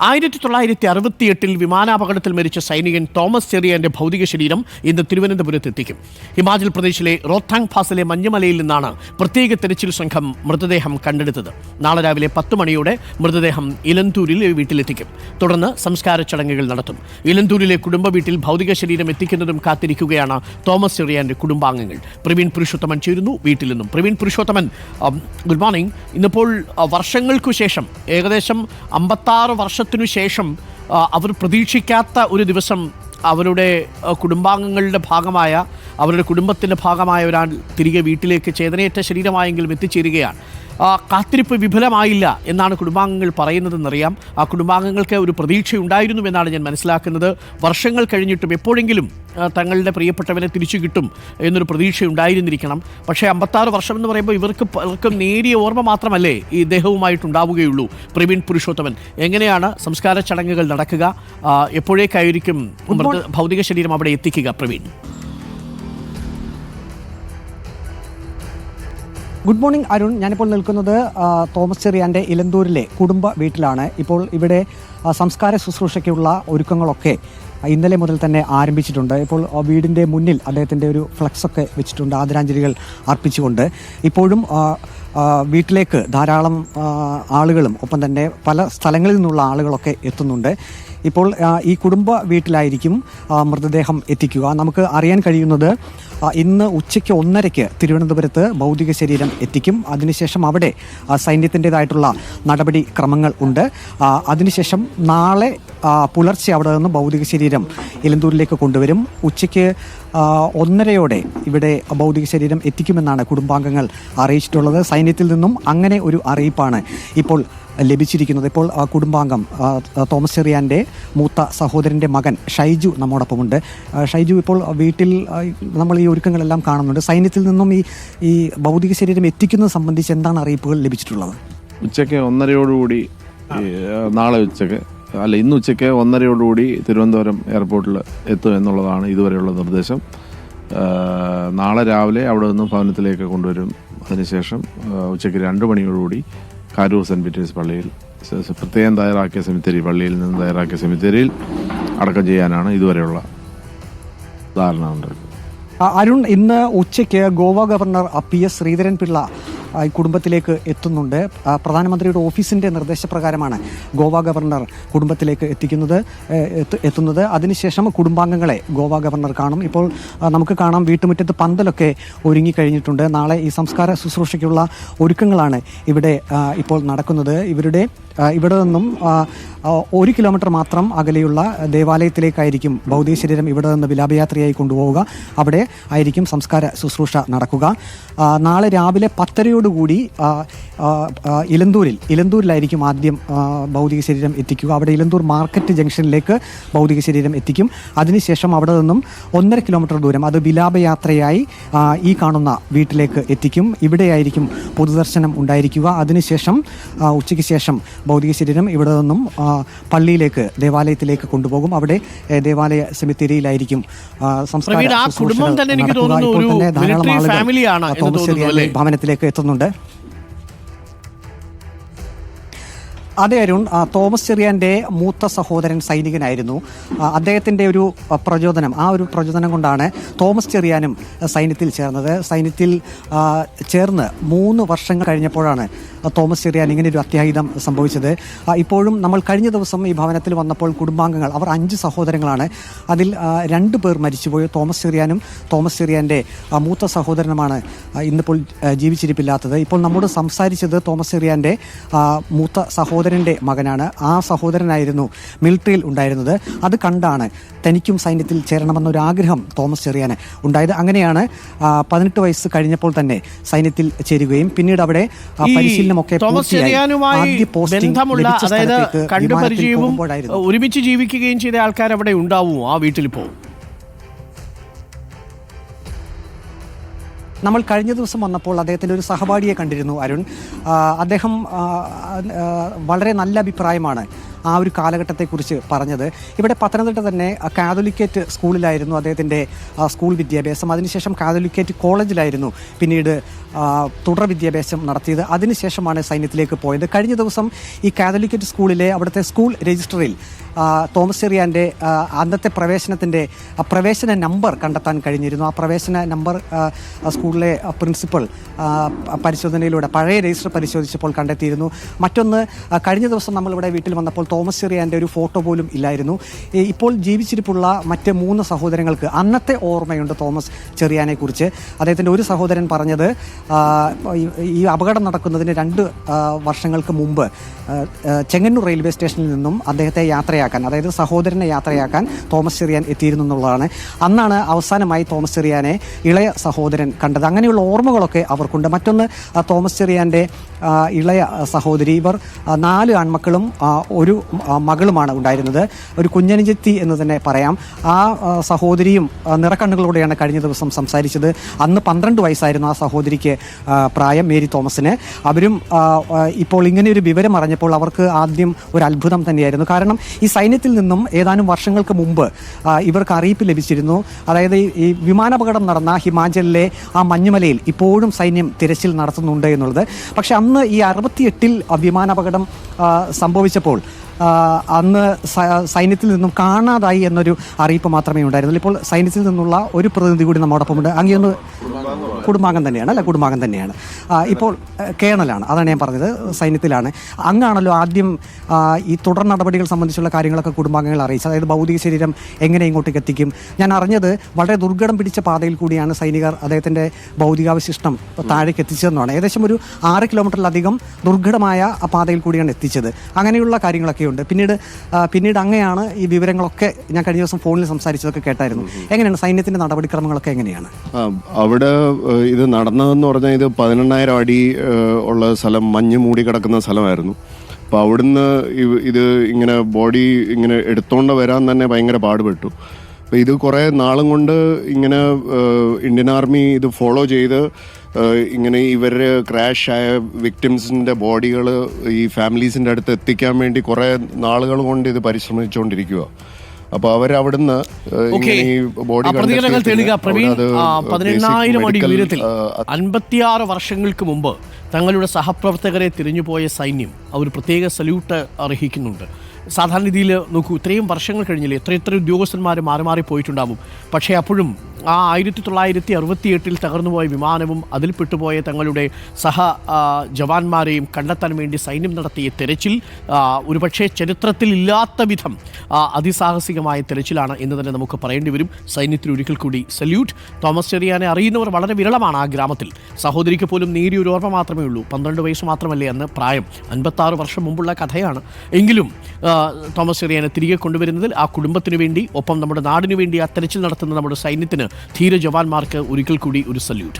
ആയിരത്തി തൊള്ളായിരത്തി അറുപത്തിയെട്ടിൽ വിമാനാപകടത്തിൽ മരിച്ച സൈനികൻ തോമസ് ചെറിയാന്റെ ഭൗതിക ശരീരം ഇന്ന് തിരുവനന്തപുരത്ത് എത്തിക്കും. ഹിമാചൽ പ്രദേശിലെ റോത്താങ് ഫാസിലെ മഞ്ഞുമലയിൽ നിന്നാണ് പ്രത്യേക തെരച്ചിൽ സംഘം മൃതദേഹം കണ്ടെടുത്തത്. നാളെ രാവിലെ പത്ത് മണിയോടെ മൃതദേഹം ഇലന്തൂരിൽ വീട്ടിലെത്തിക്കും. തുടർന്ന് സംസ്കാര ചടങ്ങുകൾ നടത്തും. ഇലന്തൂരിലെ കുടുംബ വീട്ടിൽ ഭൗതിക ശരീരം എത്തിക്കുന്നതും കാത്തിരിക്കുകയാണ് തോമസ് ചെറിയാന്റെ കുടുംബാംഗങ്ങൾ. പ്രവീൺ പുരുഷോത്തമൻ ചേരുന്നു വീട്ടിൽ നിന്നും. Praveen Purushothaman good morning. ഇന്നിപ്പോൾ വർഷങ്ങൾക്കു ശേഷം ഏകദേശം അമ്പത്താറ് വർഷത്തിനു ശേഷം അവർ പ്രതീക്ഷിക്കാത്ത ഒരു ദിവസം അവരുടെ കുടുംബാംഗങ്ങളുടെ ഭാഗമായ അവരുടെ കുടുംബത്തിന്റെ ഭാഗമായ ഒരാൾ തിരികെ വീട്ടിലേക്ക് ചേതനയേറ്റ ശരീരമായെങ്കിലും എത്തിച്ചേരുകയാണ്. കാത്തിരിപ്പ് വിഫലമായില്ല എന്നാണ് കുടുംബാംഗങ്ങൾ പറയുന്നതെന്നറിയാം. ആ കുടുംബാംഗങ്ങൾക്ക് ഒരു പ്രതീക്ഷയുണ്ടായിരുന്നു എന്നാണ് ഞാൻ മനസ്സിലാക്കുന്നത്. വർഷങ്ങൾ കഴിഞ്ഞിട്ടും എപ്പോഴെങ്കിലും തങ്ങളുടെ പ്രിയപ്പെട്ടവനെ തിരിച്ചു കിട്ടും എന്നൊരു പ്രതീക്ഷ ഉണ്ടായിരുന്നിരിക്കണം പക്ഷേ അമ്പത്താറ് വർഷം എന്ന് പറയുമ്പോൾ ഇവർക്ക് പലർക്കും നേരിയ ഓർമ്മ മാത്രമല്ലേ ഈ ഇദ്ദേഹവുമായിട്ടുണ്ടാവുകയുള്ളൂ പ്രവീൺ പുരുഷോത്തമൻ എങ്ങനെയാണ് സംസ്കാര ചടങ്ങുകൾ നടക്കുക? എപ്പോഴേക്കായിരിക്കും ഭൗതിക ശരീരം അവിടെ എത്തിക്കുക പ്രവീൺ? Good morning Arun. ഞാനിപ്പോൾ നിൽക്കുന്നത് തോമസ് ചെറിയാന്റെ ഇലന്തൂരിലെ കുടുംബ വീട്ടിലാണ്. ഇപ്പോൾ ഇവിടെ സംസ്കാര ശുശ്രൂഷയ്ക്കുള്ള ഒരുക്കങ്ങളൊക്കെ ഇന്നലെ മുതൽ തന്നെ ആരംഭിച്ചിട്ടുണ്ട്. ഇപ്പോൾ വീടിന്റെ മുന്നിൽ അദ്ദേഹത്തിന്റെ ഒരു ഫ്ലക്സൊക്കെ വെച്ചിട്ടുണ്ട് ആദരാഞ്ജലികൾ അർപ്പിച്ചുകൊണ്ട്. ഇപ്പോഴും വീട്ടിലേക്ക് ധാരാളം ആളുകളും ഒപ്പം തന്നെ പല സ്ഥലങ്ങളിൽ നിന്നുള്ള ആളുകളൊക്കെ എത്തുന്നുണ്ട്. ഇപ്പോൾ ഈ കുടുംബ വീട്ടിലായിരിക്കും മൃതദേഹം എത്തിക്കുക. നമുക്ക് അറിയാൻ കഴിയുന്നത് ഇന്ന് ഉച്ചയ്ക്ക് ഒന്നരയ്ക്ക് തിരുവനന്തപുരത്ത് ഭൗതിക ശരീരം എത്തിക്കും. അതിനുശേഷം അവിടെ സൈന്യത്തിന്റെതായിട്ടുള്ള നടപടി ക്രമങ്ങൾ ഉണ്ട്. അതിനുശേഷം നാളെ പുലർച്ചെ അവിടെ നിന്ന് ഭൗതിക ശരീരം ഇലന്തൂരിലേക്ക് കൊണ്ടുവരും. ഉച്ചയ്ക്ക് ഒന്നരയോടെ ഇവിടെ ഭൗതിക ശരീരം എത്തിക്കുമെന്നാണ് കുടുംബാംഗങ്ങൾ അറിയിച്ചിട്ടുള്ളത്. സൈന്യത്തിൽ നിന്നും അങ്ങനെ ഒരു അറിയിപ്പാണ് ഇപ്പോൾ ലഭിച്ചിരിക്കുന്നത്. ഇപ്പോൾ ആ, കുടുംബാംഗം ആ, തോമസ് ചെറിയാന്റെ മൂത്ത സഹോദരന്റെ മകൻ ഷൈജു നമ്മോടൊപ്പമുണ്ട്. ഷൈജു ഇപ്പോൾ വീട്ടിൽ നമ്മൾ ഈ ഒരുക്കങ്ങളെല്ലാം കാണുന്നുണ്ട്. സൈന്യത്തിൽ നിന്നും ഈ ഈ ഭൗതിക ശരീരം എത്തിക്കുന്നത് സംബന്ധിച്ച് എന്താണ് അറിയിപ്പുകൾ ലഭിച്ചിട്ടുള്ളത്? ഉച്ചയ്ക്ക് ഒന്നരയോടുകൂടി നാളെ ഉച്ചയ്ക്ക് അല്ല ഇന്ന് ഉച്ചയ്ക്ക് ഒന്നരയോടുകൂടി തിരുവനന്തപുരം എയർപോർട്ടിൽ എത്തും എന്നുള്ളതാണ് ഇതുവരെയുള്ള നിർദ്ദേശം. നാളെ രാവിലെ അവിടെ നിന്ന് ഭവനത്തിലേക്ക് കൊണ്ടുവരും. അതിനുശേഷം ഉച്ചയ്ക്ക് രണ്ട് മണിയോടുകൂടി കാരൂർ സെന്റ് പീറ്റേഴ്സ് പള്ളിയിൽ പ്രത്യേകം തയ്യാറാക്കിയ സെമിത്തേരി പള്ളിയിൽ നിന്ന് തയ്യാറാക്കിയ സെമിത്തേരിയിൽ അടക്കം ചെയ്യാനാണ് ഇതുവരെയുള്ള ധാരണ ഉണ്ട് അരുൺ ഇന്ന് ഉച്ചയ്ക്ക് Goa governor P S Sreedharan Pillai ആ, ഈ കുടുംബത്തിലേക്ക് എത്തുന്നുണ്ട്. പ്രധാനമന്ത്രിയുടെ ഓഫീസിന്റെ നിർദ്ദേശപ്രകാരമാണ് ഗോവ ഗവർണർ കുടുംബത്തിലേക്ക് എത്തിക്കുന്നത് എത്തുന്നത്. അതിനുശേഷം കുടുംബാംഗങ്ങളെ ഗോവ ഗവർണർ കാണും. ഇപ്പോൾ നമുക്ക് കാണാം വീട്ടുമുറ്റത്ത് പന്തലൊക്കെ ഒരുങ്ങിക്കഴിഞ്ഞിട്ടുണ്ട്. നാളെ ഈ സംസ്കാര ശുശ്രൂഷയ്ക്കുള്ള ഒരുക്കങ്ങളാണ് ഇവിടെ ഇപ്പോൾ നടക്കുന്നത്. ഇവരുടെ ഇവിടെ നിന്നും ഒരു കിലോമീറ്റർ മാത്രം അകലെയുള്ള ദേവാലയത്തിലേക്കായിരിക്കും ഭൗതിക ശരീരം ഇവിടെ നിന്ന് വിലാപയാത്രയായി കൊണ്ടുപോവുക. അവിടെ ആയിരിക്കും സംസ്കാര ശുശ്രൂഷ നടക്കുക. നാളെ രാവിലെ പത്തരയോടുകൂടി ആ, ഇലന്തൂരിൽ ഇലന്തൂരിലായിരിക്കും ആദ്യം ഭൗതിക ശരീരം എത്തിക്കുക. അവിടെ ഇലന്തൂർ മാർക്കറ്റ് ജംഗ്ഷനിലേക്ക് ഭൗതിക ശരീരം എത്തിക്കും. അതിനുശേഷം അവിടെ നിന്നും ഒന്നര കിലോമീറ്റർ ദൂരം അത് വിലാപയാത്രയായി ഈ കാണുന്ന വീട്ടിലേക്ക് എത്തിക്കും. ഇവിടെയായിരിക്കും പൊതുദർശനം ഉണ്ടായിരിക്കുക. അതിനുശേഷം ഉച്ചയ്ക്ക് ശേഷം ഭൗതിക ശരീരം ഇവിടെ നിന്നും പള്ളിയിലേക്ക് ദേവാലയത്തിലേക്ക് കൊണ്ടുപോകും. അവിടെ ദേവാലയ സെമിത്തേരിയിലായിരിക്കും സംസ്കാര ഭവനത്തിലേക്ക് ആ കുടുംബം അതെ അരുൺ തോമസ് ചെറിയാന്റെ മൂത്ത സഹോദരൻ സൈനികനായിരുന്നു. അദ്ദേഹത്തിന്റെ ഒരു പ്രചോദനം ആ ഒരു പ്രചോദനം കൊണ്ടാണ് തോമസ് ചെറിയാനും സൈന്യത്തിൽ ചേർന്നത്. സൈന്യത്തിൽ ചേർന്ന് മൂന്ന് വർഷങ്ങൾ കഴിഞ്ഞപ്പോഴാണ് തോമസ് ചെറിയാൻ ഇങ്ങനെ ഒരു അത്യാഹിതം സംഭവിച്ചത്. ഇപ്പോഴും നമ്മൾ കഴിഞ്ഞ ദിവസം ഈ ഭവനത്തിൽ വന്നപ്പോൾ കുടുംബാംഗങ്ങൾ അവർ അഞ്ച് സഹോദരങ്ങളാണ്. അതിൽ രണ്ട് പേർ മരിച്ചുപോയി. തോമസ് ചെറിയാനും തോമസ് ചെറിയാന്റെ മൂത്ത സഹോദരനുമാണ് ഇന്നിപ്പോൾ ജീവിച്ചിരിപ്പില്ലാത്തത്. ഇപ്പോൾ നമ്മോട് സംസാരിച്ചത് തോമസ് ചെറിയാന്റെ മൂത്ത മൂത്ത സഹോദരന്റെ മകനാണ്. ആ സഹോദരനായിരുന്നു മിലിറ്ററിയിൽ ഉണ്ടായിരുന്നത്. അത് കണ്ടാണ് തനിക്കും സൈന്യത്തിൽ ചേരണമെന്നൊരു ആഗ്രഹം തോമസ് ചെറിയാന് ഉണ്ടായത്. അങ്ങനെയാണ് പതിനെട്ട് വയസ്സ് കഴിഞ്ഞപ്പോൾ തന്നെ സൈന്യത്തിൽ ചേരുകയും പിന്നീട് അവിടെ പരിശീലനമൊക്കെ ബന്ധമുള്ള അതായത് കണ്ടുപരിചയവും ഒരുമിച്ച് ജീവിക്കുകയും ചെയ്ത ആൾക്കാർ അവിടെ ഉണ്ടാവും ആ വീട്ടിലിപ്പോ. നമ്മൾ കഴിഞ്ഞ ദിവസം വന്നപ്പോൾ അദ്ദേഹത്തിന്റെ ഒരു സഹപാഠിയെ കണ്ടിരുന്നു അരുൺ. അദ്ദേഹം വളരെ നല്ല അഭിപ്രായമാണ് ആ ഒരു കാലഘട്ടത്തെക്കുറിച്ച് പറഞ്ഞത്. ഇവിടെ പത്തനംതിട്ട തന്നെ കാതോലിക്കേറ്റ് സ്കൂളിലായിരുന്നു അദ്ദേഹത്തിന്റെ സ്കൂൾ വിദ്യാഭ്യാസം. അതിനുശേഷം കാതോലിക്കേറ്റ് കോളേജിലായിരുന്നു പിന്നീട് തുടർ വിദ്യാഭ്യാസം നടത്തിയത്. അതിനുശേഷമാണ് സൈന്യത്തിലേക്ക് പോയത്. കഴിഞ്ഞ ദിവസം ഈ കാതലിക്കറ്റ് സ്കൂളിലെ അവിടുത്തെ സ്കൂൾ രജിസ്റ്ററിൽ തോമസ് ചെറിയാന്റെ അന്നത്തെ പ്രവേശനത്തിന്റെ പ്രവേശന നമ്പർ കണ്ടെത്താൻ കഴിഞ്ഞിരുന്നു. ആ പ്രവേശന നമ്പർ സ്കൂളിലെ പ്രിൻസിപ്പൾ പരിശോധനയിലൂടെ പഴയ രജിസ്റ്റർ പരിശോധിച്ചപ്പോൾ കണ്ടെത്തിയിരുന്നു. മറ്റൊന്ന് കഴിഞ്ഞ ദിവസം നമ്മളിവിടെ വീട്ടിൽ വന്നപ്പോൾ തോമസ് ചെറിയാന്റെ ഒരു ഫോട്ടോ പോലും ഇല്ലായിരുന്നു. ഇപ്പോൾ ജീവിച്ചിരിപ്പുള്ള മറ്റ് മൂന്ന് സഹോദരങ്ങൾക്ക് അന്നത്തെ ഓർമ്മയുണ്ട് തോമസ് ചെറിയാനെക്കുറിച്ച്. അദ്ദേഹത്തിന്റെ ഒരു സഹോദരൻ പറഞ്ഞത് ഈ- അപകടം നടക്കുന്നതിന് രണ്ട് വർഷങ്ങൾക്ക് മുമ്പ് ചെങ്ങന്നൂർ റെയിൽവേ സ്റ്റേഷനിൽ നിന്നും അദ്ദേഹത്തെ യാത്രയാക്കാൻ അതായത് സഹോദരനെ യാത്രയാക്കാൻ തോമസ് ചെറിയാൻ എത്തിയിരുന്നു എന്നുള്ളതാണ് അന്നാണ് അവസാനമായി തോമസ് ചെറിയാനെ ഇളയ സഹോദരൻ കണ്ടത്. അങ്ങനെയുള്ള ഓർമ്മകളൊക്കെ അവർക്കുണ്ട്. മറ്റൊന്ന് തോമസ് ചെറിയാന്റെ ഇളയ സഹോദരി ഇവർ നാല് ആൺമക്കളും ഒരു മകളുമാണ് ഉണ്ടായിരുന്നത്. ഒരു കുഞ്ഞനുജത്തി എന്ന് തന്നെ പറയാം. ആ സഹോദരിയും നിറക്കണ്ണുകളോടെയാണ് കഴിഞ്ഞ ദിവസം സംസാരിച്ചത്. അന്ന് പന്ത്രണ്ട് വയസ്സായിരുന്നു ആ സഹോദരിക്ക് പ്രായം മേരി തോമസിന്. അവരും ഇപ്പോൾ ഇങ്ങനെ ഒരു വിവരം അറിഞ്ഞപ്പോൾ അവർക്ക് ആദ്യം ഒരു അത്ഭുതം തന്നെയായിരുന്നു. കാരണം ഈ സൈന്യത്തിൽ നിന്നും ഏതാനും വർഷങ്ങൾക്ക് മുമ്പ് ഇവർക്ക് അറിയിപ്പ് ലഭിച്ചിരുന്നു. അതായത് ഈ- വിമാനാപകടം നടന്ന ഹിമാചലിലെ ആ മഞ്ഞുമലയിൽ ഇപ്പോഴും സൈന്യം തിരച്ചിൽ നടത്തുന്നുണ്ട് എന്നുള്ളത്. പക്ഷെ അന്ന് ഈ അറുപത്തിയെട്ടിൽ വിമാനാപകടം സംഭവിച്ചപ്പോൾ അന്ന് സൈന്യത്തിൽ നിന്നും കാണാതായി എന്നൊരു അറിയിപ്പ് മാത്രമേ ഉണ്ടായിരുന്നുള്ളൂ. ഇപ്പോൾ സൈന്യത്തിൽ നിന്നുള്ള ഒരു പ്രതിനിധി കൂടി നമ്മോടൊപ്പമുണ്ട്. അങ്ങനെയൊന്ന് കുടുംബാംഗം തന്നെയാണ് അല്ല? കുടുംബാംഗം തന്നെയാണ്. ഇപ്പോൾ കേണലാണ്. അതാണ് ഞാൻ പറഞ്ഞത്. സൈന്യത്തിലാണ്. അങ്ങാണല്ലോ ആദ്യം ഈ തുടർ നടപടികൾ സംബന്ധിച്ചുള്ള കാര്യങ്ങളൊക്കെ കുടുംബാംഗങ്ങൾ അറിയിച്ചത്. അതായത് ഭൗതിക ശരീരം എങ്ങനെ ഇങ്ങോട്ടേക്ക് എത്തിക്കും? ഞാൻ അറിഞ്ഞത് വളരെ ദുർഘടം പിടിച്ച പാതയിൽ കൂടിയാണ് സൈനികർ അദ്ദേഹത്തിന്റെ ഭൗതികാവശിഷ്ടം താഴേക്ക് എത്തിച്ചതെന്നാണ്. ഏകദേശം ഒരു ആറ് കിലോമീറ്ററിലധികം ദുർഘടമായ പാതയിൽ കൂടിയാണ് എത്തിച്ചത്. അങ്ങനെയുള്ള കാര്യങ്ങളൊക്കെ ഉണ്ട് പിന്നീട് പിന്നീട് അങ്ങനെയാണ് ഈ വിവരങ്ങളൊക്കെ ഞാൻ കഴിഞ്ഞ ദിവസം ഫോണിൽ സംസാരിച്ചതൊക്കെ കേട്ടായിരുന്നു. എങ്ങനെയാണ് സൈന്യത്തിന്റെ നടപടിക്രമങ്ങളൊക്കെ എങ്ങനെയാണ്? അവിടെ ഇത് നടന്നതെന്ന് പറഞ്ഞാൽ ഇത് പതിനെണ്ണായിരം അടി ഉള്ള സ്ഥലം മഞ്ഞ് മൂടി കിടക്കുന്ന സ്ഥലമായിരുന്നു. അപ്പോൾ അവിടുന്ന് ഇത് ഇങ്ങനെ ബോഡി ഇങ്ങനെ എടുത്തോണ്ട് വരാൻ തന്നെ ഭയങ്കര പാടുപെട്ടു. അപ്പോൾ ഇത് കുറേ നാളും കൊണ്ട് ഇങ്ങനെ ഇന്ത്യൻ ആർമി ഇത് ഫോളോ ചെയ്ത് ഇങ്ങനെ ഇവർ ക്രാഷ് ആയ വിക്ടിംസിന്റെ ബോഡികൾ ഈ ഫാമിലീസിന്റെ അടുത്ത് എത്തിക്കാൻ വേണ്ടി കുറേ നാളുകൾ കൊണ്ട് ഇത് പരിശ്രമിച്ചുകൊണ്ടിരിക്കുക അപ്പൊ അവരവിടുന്ന് പ്രതികരണങ്ങൾ തേടുക. പ്രവീൺ പതിനെണ്ണായിരം അടി ഉയരത്തിൽ അൻപത്തിയാറ് വർഷങ്ങൾക്ക് മുമ്പ് തങ്ങളുടെ സഹപ്രവർത്തകരെ തിരിഞ്ഞുപോയ സൈന്യം അവർ പ്രത്യേക സല്യൂട്ട് അർഹിക്കുന്നുണ്ട്. സാധാരണ രീതിയിൽ നോക്കൂ ഇത്രയും വർഷങ്ങൾ കഴിഞ്ഞില്ലേ എത്ര എത്ര ഉദ്യോഗസ്ഥന്മാർ മാറി മാറി പോയിട്ടുണ്ടാവും. പക്ഷേ അപ്പോഴും ആ ആയിരത്തി തൊള്ളായിരത്തി അറുപത്തി എട്ടിൽ തകർന്നുപോയ വിമാനവും അതിൽ പെട്ടുപോയ തങ്ങളുടെ സഹ ജവാന്മാരെയും കണ്ടെത്താൻ വേണ്ടി സൈന്യം നടത്തിയ തെരച്ചിൽ ഒരുപക്ഷെ ചരിത്രത്തിൽ ഇല്ലാത്ത വിധം അതിസാഹസികമായ തെരച്ചിലാണ് എന്ന് തന്നെ നമുക്ക് പറയേണ്ടി വരും. സൈന്യത്തിന് ഒരിക്കൽ കൂടി സല്യൂട്ട്. തോമസ് ചെറിയാനെ അറിയുന്നവർ വളരെ വിരളമാണ് ആ ഗ്രാമത്തിൽ. സഹോദരിക്ക് പോലും നേരിയ ഒരു ഓർമ്മ മാത്രമേ ഉള്ളൂ. പന്ത്രണ്ട് വയസ്സ് മാത്രമല്ലേ അന്ന് പ്രായം. അൻപത്താറ് വർഷം മുമ്പുള്ള കഥയാണ്. എങ്കിലും തോമസ് ചെറിയാനെ തിരികെ കൊണ്ടുവരുന്നതിൽ ആ കുടുംബത്തിന് വേണ്ടി ഒപ്പം നമ്മുടെ നാടിനു വേണ്ടി ആ തെരച്ചിൽ നടത്തുന്ന നമ്മുടെ സൈന്യത്തിന് ധീര ജവാന്മാർക്ക് ഒരിക്കൽ കൂടി ഒരു സല്യൂട്ട്.